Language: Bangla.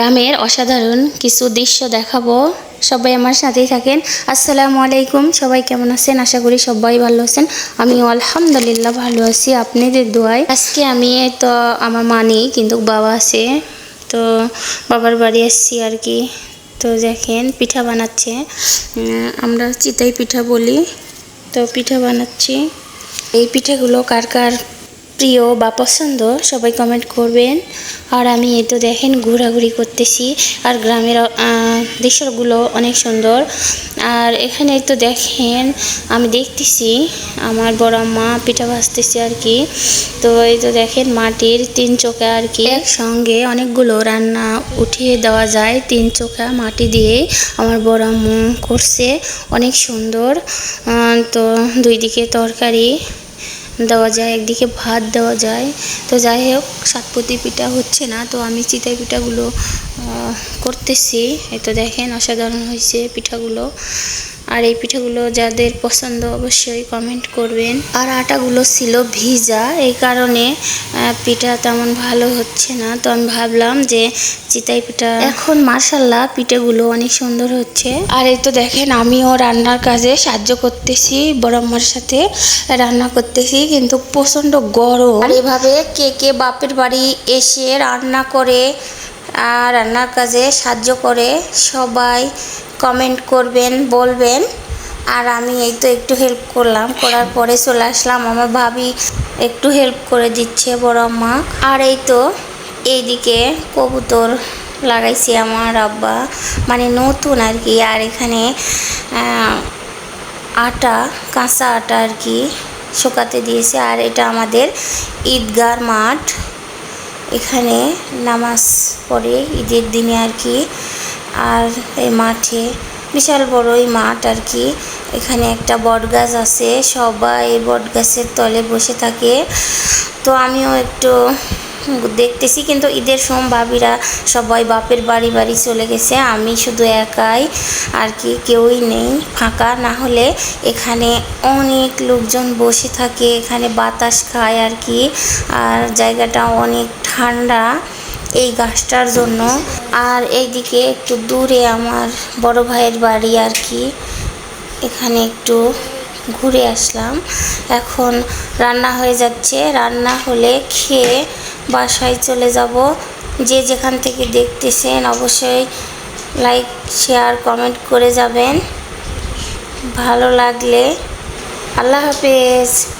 গ্রামের অসাধারণ কিছু দৃশ্য দেখাবো। সবাই আমার সাথেই থাকেন। আসসালামু আলাইকুম। সবাই কেমন আছেন? আশা করি সবাই ভালো আছেন। আমি আলহামদুলিল্লাহ ভালো আছি। আপনাদের দোয়ায়। আজকে আমি তো আমার মা নেই, কিন্তু বাবা আছে। তো বাবার বাড়ি আসছি আর কি। তো দেখেন, পিঠা বানাচ্ছে। আমরা চিতাই পিঠা বলি। তো পিঠা বানাচ্ছি। এই পিঠাগুলো কার কার প্রিয় বা পছন্দ, সবাই কমেন্ট করবেন। আর আমি এই তো দেখেন ঘোরাঘুরি করতেছি। আর গ্রামের দৃশ্যগুলো অনেক সুন্দর। আর এখানে তো দেখেন, আমি দেখতেছি আমার বড় মা পিঠা ভাজতেছে আর কি। তো এই তো দেখেন মাটির তিন চোখা আর কি। একসঙ্গে অনেকগুলো রান্না উঠিয়ে দেওয়া যায় তিন চোখা মাটি দিয়ে। আমার বড় আম্মু করছে, অনেক সুন্দর। তো দুই দিকে তরকারি। দেওয়া যায়, একদিকে ভাত দেওয়া যায়। তো যাই হোক সাতপতি পিঠা হচ্ছে না, তো আমি চিতাই পিঠাগুলো করতেছি। এই তো দেখেন, অসাধারণ হয়েছে পিঠাগুলো। আর এই পিঠেগুলো যাদের পছন্দ অবশ্যই কমেন্ট করবেন। আর আটাগুলো ছিল ভিজা, এই কারণে পিঠা তেমন ভালো হচ্ছে না। তো আমি ভাবলাম যে চিতাই পিঠা। এখন মার্শাল্লাহ পিঠেগুলো অনেক সুন্দর হচ্ছে। আর এই তো দেখেন, আমিও রান্নার কাজে সাহায্য করতেছি, বড় সাথে রান্না করতেছি, কিন্তু প্রচণ্ড গরম। আর এভাবে কে কে বাপের বাড়ি এসে রান্না করে রান্নার কাজে সাহায্য করে সবাই কমেন্ট করবেন, বলবেন। আর আমি এই তো একটু হেল্প করলাম, করার পরে চলে আসলাম। আমার ভাবি একটু হেল্প করে দিচ্ছে, বড় আম্মা। আর এই তো এইদিকে কবুতর লাগাইছি আমার আব্বা। মানে নতুন আর কি, আর এখানে আটা, কাঁচা আটা আর কি শুকাতে দিয়েছে। আর এটা আমাদের ঈদগার মাঠ। এখানে নামাজ পড়ে ঈদের দিনে আর কি। আর এই মাঠে বিশাল বড় ওই মাঠ আর কি। এখানে একটা বটগাছ আছে, সবাই বটগাছের বট গাছের তলে বসে থাকে। তো আমিও একটু দেখতেছি, কিন্তু ঈদের সোম ভাবিরা সবাই বাপের বাড়ি বাড়ি চলে গেছে। আমি শুধু একাই, আর কি কেউই নেই, ফাঁকা। না হলে এখানে অনেক লোকজন বসে থাকে, এখানে বাতাস খায় আর কি। আর জায়গাটা অনেক ঠান্ডা এই গাছটার জন্য। আর এইদিকে একটু দূরে আমার বড় ভাইয়ের বাড়ি আর কি। এখানে একটু ঘুরে আসলাম। এখন রান্না হয়ে যাচ্ছে। রান্না হলে খেয়ে বাসায় চলে যাব। যে যেখান থেকে দেখতেছেন অবশ্যই লাইক শেয়ার কমেন্ট করে যাবেন। ভালো লাগলে। আল্লাহ হাফেজ।